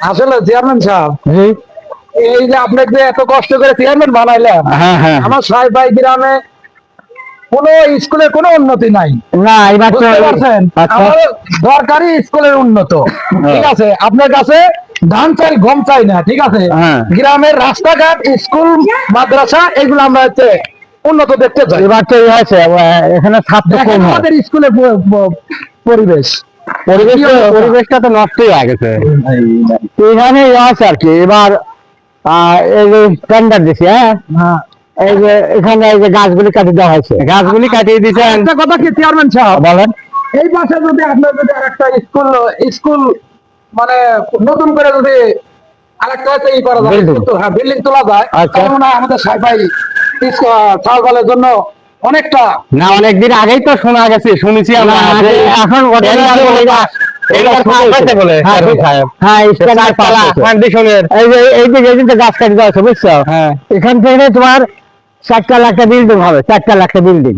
আসলে চেয়ারম্যান সাহেব এই যে আপনাকে যে এত কষ্ট করে চেয়ারম্যান বানাইলাম হ্যাঁ হ্যাঁ। আমার সাহেব ভাই গ্রামে কোনো স্কুলে কোনো উন্নতি নাই। না আচ্ছা। দরকারি স্কুলের উন্নত। ঠিক আছে আপনার কাছে ধান চাই গম চাই না ঠিক আছে? হ্যাঁ। গ্রামের রাস্তাঘাট স্কুল মাদ্রাসা এগুলো আমরা হচ্ছে উন্নত দেখতে চাই। এবার তো এখানে ছাত্র কম আমাদের স্কুলে পরিবেশ। পরিবেশ পরিবেশটা তো নষ্টই হয়ে গেছে। এখানে আছে আর কি এবার এই যে দিছি হ্যাঁ? হ্যাঁ। এই যে এখানে এই যে গাছগুলি কাটিয়ে দেওয়া হয়েছে। গাছগুলি কাটিয়ে দিয়েছেন। একটা কথা কি চেয়ারম্যান সাহেব? বলেন। এই পাশে যদি আপনার যদি আরেকটা স্কুল স্কুল মানে নতুন করে যদি আরেকটা হয়তো ই করা যায় হ্যাঁ বিল্ডিং তোলা যায় আচ্ছা। তাহলে মনে হয় আমাদের সাইফাই চালবালের জন্য অনেকটা। না অনেকদিন আগেই তো শোনা গেছে শুনেছি আমরা। এখন থেকে তোমার চারটা লাখটা বিল্ডিং হবে চারটা লাখটা বিল্ডিং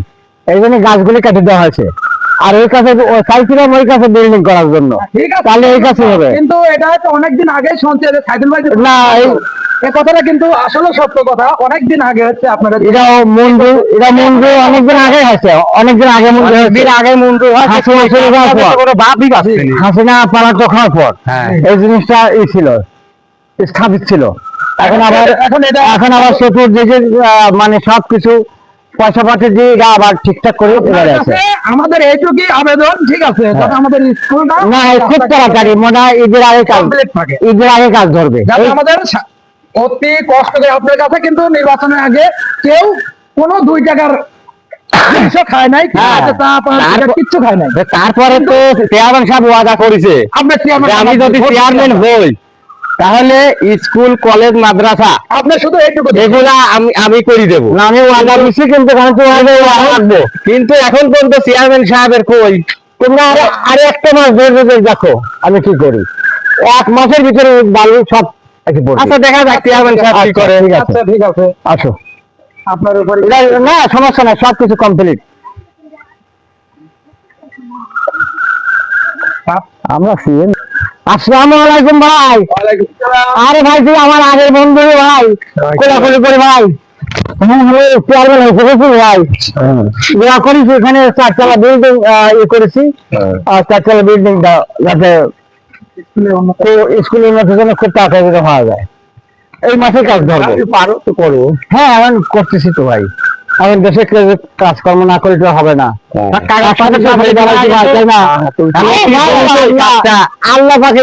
এই জন্য গাছগুলি কেটে দেওয়া হয়েছে। আর ওই কাছে চাইছিলাম ওই কাছে বিল্ডিং করার জন্য। তাহলে এই কাছে হবে। কিন্তু এটা অনেকদিন আগে শুনছি না, কথাটা কিন্তু আসলে সত্য কথা। অনেকদিন আগে হচ্ছে আপনারা এটা মন্দির এটা মন্দির অনেকদিন আগে হয়েছে। অনেকদিন আগে অনেকদিন আগে মন্দির হাসিনা পর। হাসিনা হ্যাঁ। এই জিনিসটা ই ছিল স্থাপিত ছিল। এখন আবার এখন এটা এখন আবার মানে সবকিছু পয়সা পাতি দিয়ে এটা আবার ঠিকঠাক করে এবারে আছে আমাদের এইটুকুই আবেদন ঠিক আছে? তবে আমাদের স্কুলটা না খুব তাড়াতাড়ি মনে হয় ঈদের আগে কাজ ঈদের আগে কাজ ধরবে। আমাদের অতি কষ্ট করে আপনার কাছে কিন্তু নির্বাচনের আগে কেউ কোনো দুই টাকার হ্যাঁ। তারপর- তো চেয়ারম্যান সাহেব ওয়াদা করেছে আমি যদি চেয়ারম্যান হই তাহলে স্কুল কলেজ মাদ্রাসা আপনি শুধু এগুলা আমি আমি করে দেবো। আমি ওয়াদা দিচ্ছি কিন্তু রাখব কিন্তু এখন পর্যন্ত চেয়ারম্যান সাহেবের কই? তোমরা আরে একটা মাস ধরে দেখো আমি কি করি। এক মাসের ভিতরে বালু সব আচ্ছা দেখা যাক চেয়ারম্যান সাহেব কি করে। আচ্ছা ঠিক আছে। আসো। আপনার উপর না সমস্যা না সবকিছু কমপ্লিট আমরা সিএম আসসালামু আলাইকুম ভাই। আরে ভাই তুই আমার আগের বন্ধু ভাই। কোলাকুলি করে ভাই। হ্যাঁ চেয়ারম্যান ভাই। যা করেছি এখানে চারতলা বিল্ডিং ইয়ে করেছি। আর চারতলা বিল্ডিং যাতে তো স্কুলের মধ্যে যেন খুব তাড়াতাড়ি হওয়া যায়। এই মাসে কাজ ধরবো। পারো তো করব। হ্যাঁ এখন করতেছি তো ভাই। এখন দেশে কাজকর্ম না করলে তো হবে না। আল্লাহ পাকে